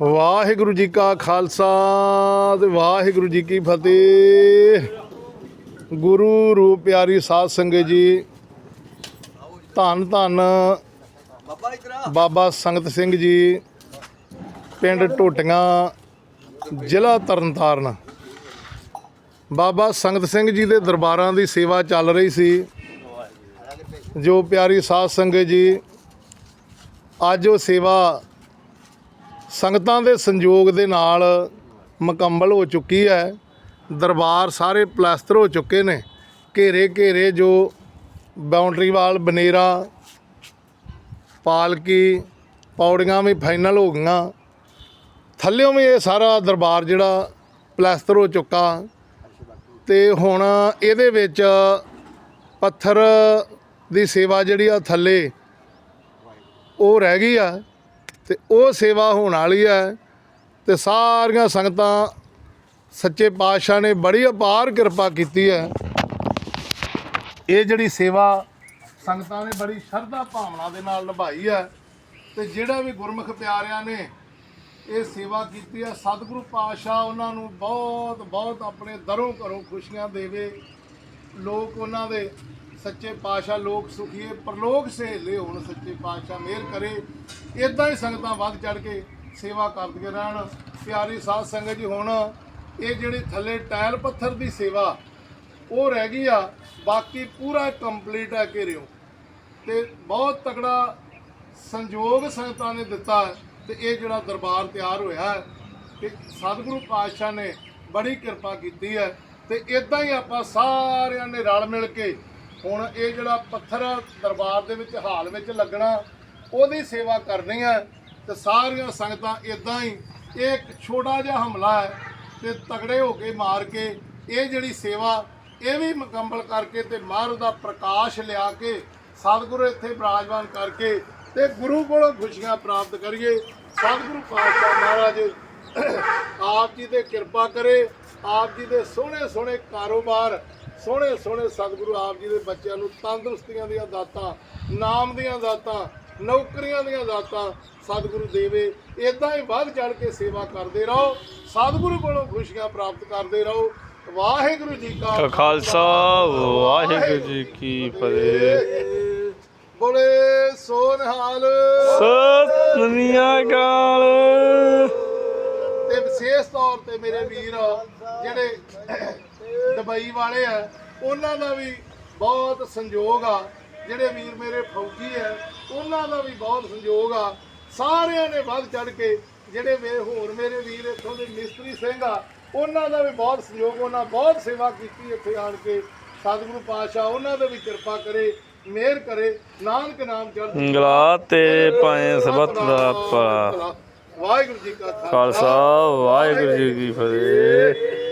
ਵਾਹਿਗੁਰੂ ਜੀ ਕਾ ਖਾਲਸਾ ਤੇ ਵਾਹਿਗੁਰੂ ਜੀ ਕੀ ਫਤਿਹ। ਗੁਰੂ ਰੂਪ ਪਿਆਰੀ ਸਾਧ ਸੰਗਤ ਜੀ, ਧੰਨ ਧੰਨ ਬਾਬਾ ਸੰਗਤ ਸਿੰਘ ਜੀ, ਪਿੰਡ ਟੋਟੀਆਂ ਜ਼ਿਲ੍ਹਾ ਤਰਨਤਾਰਨ। ਬਾਬਾ ਸੰਗਤ ਸਿੰਘ ਜੀ ਦੇ ਦਰਬਾਰਾਂ ਦੀ ਸੇਵਾ ਚੱਲ ਰਹੀ ਸੀ। ਜੋ ਪਿਆਰੀ ਸਾਧ ਸੰਗਤ ਜੀ, ਅੱਜ ਉਹ ਸੇਵਾ ਸੰਗਤਾਂ ਦੇ ਸੰਯੋਗ ਦੇ ਨਾਲ ਮੁਕੰਮਲ ਹੋ ਚੁੱਕੀ ਹੈ। ਦਰਬਾਰ ਸਾਰੇ ਪਲਾਸਟਰ ਹੋ ਚੁੱਕੇ ਨੇ। ਘੇਰੇ ਘੇਰੇ ਜੋ ਬਾਉਂਡਰੀ ਵਾਲ, ਬਨੇਰਾ, ਪਾਲਕੀ, ਪੌੜੀਆਂ ਵੀ ਫਾਈਨਲ ਹੋ ਗਈਆਂ। ਥੱਲਿਓਂ ਵੀ ਇਹ ਸਾਰਾ ਦਰਬਾਰ ਜਿਹੜਾ ਪਲਾਸਟਰ ਹੋ ਚੁੱਕਾ। ਤੇ ਹੁਣ ਇਹਦੇ ਵਿੱਚ ਪੱਥਰ ਦੀ ਸੇਵਾ ਜਿਹੜੀ ਆ ਥੱਲੇ ਉਹ ਰਹਿ ਗਈ ਆ। ਤੇ ਉਹ ਸੇਵਾ ਹੋਣ ਵਾਲੀ ਹੈ ਤੇ ਸਾਰੀਆਂ ਸੰਗਤਾਂ ਸੱਚੇ ਪਾਤਸ਼ਾਹ ਨੇ ਬੜੀ ਅਪਾਰ ਕਿਰਪਾ ਕੀਤੀ ਹੈ। ਇਹ ਜਿਹੜੀ ਸੇਵਾ ਸੰਗਤਾਂ ਨੇ ਬੜੀ ਸ਼ਰਧਾ ਭਾਵਨਾ ਦੇ ਨਾਲ ਨਿਭਾਈ ਹੈ ਤੇ ਜਿਹੜਾ ਵੀ ਗੁਰਮੁਖ ਪਿਆਰਿਆਂ ਨੇ ਇਹ ਸੇਵਾ ਕੀਤੀ ਹੈ, ਸਤਿਗੁਰੂ ਪਾਤਸ਼ਾਹ ਉਹਨਾਂ ਨੂੰ ਬਹੁਤ ਬਹੁਤ ਆਪਣੇ ਦਰੋਂ ਘਰੋਂ ਖੁਸ਼ੀਆਂ ਦੇਵੇ। ਲੋਕ ਉਹਨਾਂ ਦੇ ਸੱਚੇ ਪਾਤਸ਼ਾਹ ਲੋਕ ਸੁਖੀਏ, ਪਰਲੋਕ ਸਹੇਲੇ ਹੋਣ ਸੱਚੇ ਪਾਤਸ਼ਾਹ, ਮਿਹਰ ਕਰੇ। ਇਦਾਂ ਹੀ ਸੰਗਤਾਂ ਵੱਧ ਚੜ ਕੇ ਸੇਵਾ ਕਰਦੀਆਂ ਰਹਿਣ। ਪਿਆਰੀ ਸਾਧ ਸੰਗਤ ਜੀ, ਹੁਣ ਇਹ ਜਿਹੜੀ ਥੱਲੇ ਟਾਇਲ ਪੱਥਰ ਦੀ ਸੇਵਾ, ਉਹ ਰਹਿ ਗਈ ਆ, ਬਾਕੀ ਪੂਰਾ ਕੰਪਲੀਟ ਹੈ ਘੇਰਿਓ। ਤੇ ਬਹੁਤ ਤਕੜਾ ਸੰਯੋਗ ਸੰਗਤਾਂ ਨੇ ਦਿੱਤਾ ਹੈ ਤੇ ਇਹ ਜਿਹੜਾ ਦਰਬਾਰ ਤਿਆਰ ਹੋਇਆ ਹੈ, ਤੇ ਸਤਿਗੁਰੂ ਪਾਤਸ਼ਾਹ ਨੇ ਬੜੀ ਕਿਰਪਾ ਕੀਤੀ ਹੈ। ਤੇ ਇਦਾਂ ਹੀ ਆਪਾਂ ਸਾਰਿਆਂ ਨੇ ਰਲ ਮਿਲ ਕੇ ਹੁਣ ਇਹ ਜਿਹੜਾ ਪੱਥਰ ਦਰਬਾਰ ਦੇ ਵਿੱਚ ਹਾਲ ਵਿੱਚ ਲੱਗਣਾ, ਉਹਦੀ ਸੇਵਾ ਕਰਨੀ ਹੈ ਤੇ ਸਾਰੀਆਂ ਸੰਗਤਾਂ ਇਦਾਂ ਹੀ, ਇਹ ਇੱਕ ਛੋਟਾ ਜਿਹਾ ਹਮਲਾ ਹੈ ਤੇ ਤਗੜੇ ਹੋ ਕੇ ਮਾਰ ਕੇ ਇਹ ਜਿਹੜੀ ਸੇਵਾ, ਇਹ ਵੀ ਮੁਕੰਮਲ ਕਰਕੇ ਤੇ ਮਹਾਰਾਜ ਦਾ ਪ੍ਰਕਾਸ਼ ਲਿਆ ਕੇ ਸਤਿਗੁਰੂ ਇੱਥੇ ਬਿਰਾਜਮਾਨ ਕਰਕੇ ਤੇ ਗੁਰੂ ਕੋਲੋਂ ਖੁਸ਼ੀਆਂ ਪ੍ਰਾਪਤ ਕਰੀਏ। ਸਤਿਗੁਰੂ ਪਾਤਸ਼ਾਹ ਮਹਾਰਾਜ ਆਪ ਜੀ ਦੇ ਕਿਰਪਾ ਕਰੇ, ਆਪ ਜੀ ਦੇ ਸੋਹਣੇ ਸੋਹਣੇ ਕਾਰੋਬਾਰ ਸੋਹਣੇ ਸੋਹਣੇ ਸਤਿਗੁਰੂ ਆਪ ਜੀ ਦੇ ਬੱਚਿਆਂ ਨੂੰ ਤੰਦਰੁਸਤੀਆਂ ਦੀਆਂ ਦਾਤਾਂ ਨਾਮ ਦੀਆਂ ਦਾਤਾਂ ਨੌਕਰੀਆਂ ਦੀਆਂ ਦਾਤਾਂ ਸਤਿਗੁਰੂ ਦੇਵੇ। ਇਦਾਂ ਹੀ ਵੱਧ ਚੜ ਕੇ ਸੇਵਾ ਕਰਦੇ ਰਹੋ ਸਤਿਗੁਰੂ ਕੋਲੋਂ ਖੁਸ਼ੀਆਂ ਪ੍ਰਾਪਤ ਕਰਦੇ ਰਹੋ। ਵਾਹਿਗੁਰੂ ਜੀ ਕਾ ਖਾਲਸਾ ਵਾਹਿਗੁਰੂ ਜੀ ਕੀ ਫਤਿਹ। ਬੋਲੇ ਸੋਨਹਾਲ। ਸਤਿ ਅਕਾਲ। ਤੇ ਵਿਸ਼ੇਸ਼ ਤੌਰ ਤੇ ਮੇਰੇ ਵੀਰ ਜਿਹੜੇ ਦੁਬਈ ਵਾਲੇ ਆ ਉਹਨਾਂ ਦਾ ਵੀ ਬਹੁਤ ਸੰਯੋਗ ਆ। ਜਿਹੜੇ ਵੀਰ ਮੇਰੇ ਫੌਜੀ ਆ ਉਹਨਾਂ ਦਾ ਵੀ ਬਹੁਤ ਸੰਯੋਗ ਆ। ਸਾਰਿਆਂ ਨੇ ਵੱਧ ਚੜ ਕੇ ਜਿਹੜੇ ਵੇ ਹੋਰ ਮੇਰੇ ਵੀਰ ਇੱਥੋਂ ਦੇ ਮਿਸਤਰੀ ਸਿੰਘ ਆ ਉਹਨਾਂ ਦਾ ਵੀ ਬਹੁਤ ਸੰਯੋਗ ਉਹਨਾਂ ਬਹੁਤ ਸੇਵਾ ਕੀਤੀ ਇੱਥੇ ਆਣ ਕੇ। ਸਤਿਗੁਰੂ ਪਾਤਸ਼ਾਹ ਉਹਨਾਂ ਦੇ ਵੀ ਕਿਰਪਾ ਕਰੇ ਮਿਹਰ ਕਰੇ ਨਾਨਕ ਨਾਮ ਚੜ੍ਹਦੀ ਗਲਾ ਤੇ ਪਾਏ ਸਬਤ ਦਾ ਭਲਾ। ਵਾਹਿਗੁਰੂ ਜੀ ਕਾ ਖਾਲਸਾ ਵਾਹਿਗੁਰੂ ਜੀ ਕੀ ਫਤਿਹ।